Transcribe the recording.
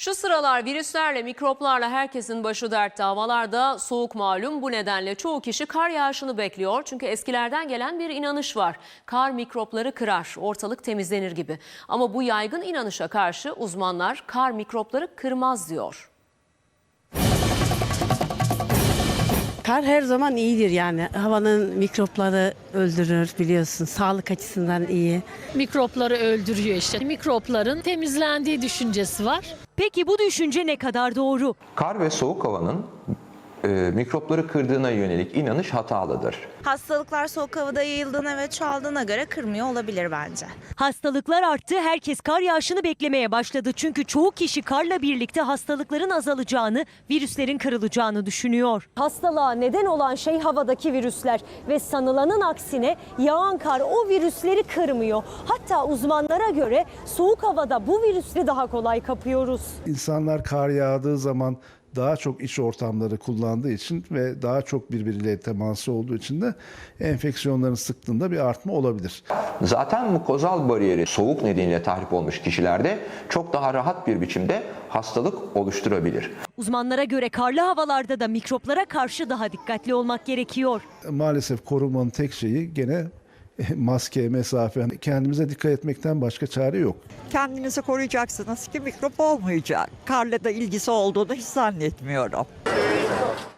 Şu sıralar virüslerle, mikroplarla herkesin başı dertte. Havalarda soğuk malum. Bu nedenle çoğu kişi kar yağışını bekliyor. Çünkü eskilerden gelen bir inanış var. Kar mikropları kırar, ortalık temizlenir gibi. Ama bu yaygın inanışa karşı uzmanlar kar mikropları kırmaz diyor. Kar her zaman iyidir yani. Havanın mikropları öldürür biliyorsun. Sağlık açısından iyi. mikropları öldürüyor işte. Mikropların temizlendiği düşüncesi var. Peki bu düşünce ne kadar doğru? Kar ve soğuk havanın e, mikropları kırdığına yönelik inanış hatalıdır. Hastalıklar soğuk havada yayıldığına ve çoğaldığına göre kırmıyor olabilir bence. Hastalıklar arttı, herkes kar yağışını beklemeye başladı. Çünkü çoğu kişi karla birlikte hastalıkların azalacağını, virüslerin kırılacağını düşünüyor. Hastalığa neden olan şey havadaki virüsler ve sanılanın aksine yağan kar o virüsleri kırmıyor. Hatta uzmanlara göre soğuk havada bu virüsleri daha kolay kapıyoruz. İnsanlar kar yağdığı zaman daha çok iç ortamları kullandığı için ve daha çok birbiriyle teması olduğu için de enfeksiyonların sıklığında bir artma olabilir. Zaten mukozal bariyeri soğuk nedeniyle tahrip olmuş kişilerde çok daha rahat bir biçimde hastalık oluşturabilir. Uzmanlara göre karlı havalarda da mikroplara karşı daha dikkatli olmak gerekiyor. Maalesef korumanın tek şeyi gene maske, mesafe, kendimize dikkat etmekten başka çare yok. kendinizi koruyacaksınız ki mikrop olmayacak. Karla da ilgisi olduğunu hiç zannetmiyorum.